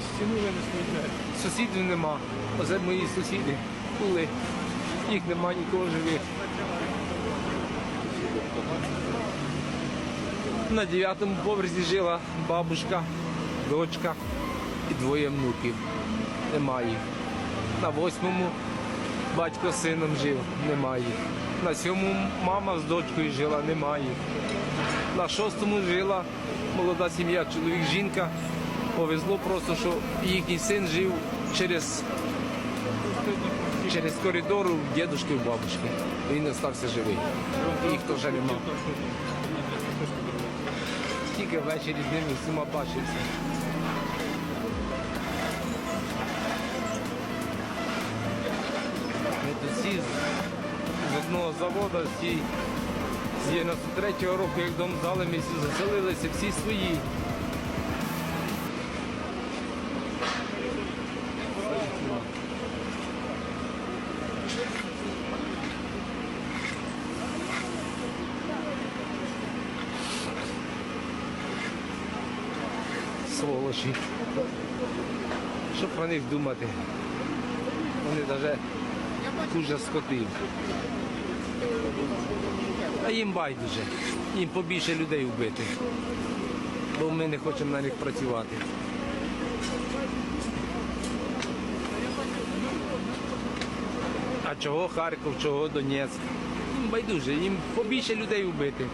стіну винесли. Сусідів нема. Оце мої сусіди були. Їх нема нікого живих. На дев'ятому поверсі жила бабушка, дочка і двоє внуків. Нема їх. На восьмому батько з сином жив, немає. На сьомому мама з дочкою жила, немає. На шостому жила молода сім'я, чоловік, жінка. Повезло просто, що їхній син жив через, через коридор у дідушки, у бабушки. Він залишився живий. Їх теж нема. Тільки ввечері з ними всіма бачився. Всі з, одного заводу, всі з 93-го року, як дом здали, ми всі заселилися, всі свої. Сволочі. Що про них думати? Вони навіть дуже скотив. А їм байдуже. Їм побільше людей вбити. Бо ми не хочемо на них працювати. А чого Харків, чого Донецьк? Їм байдуже, їм побільше людей вбити.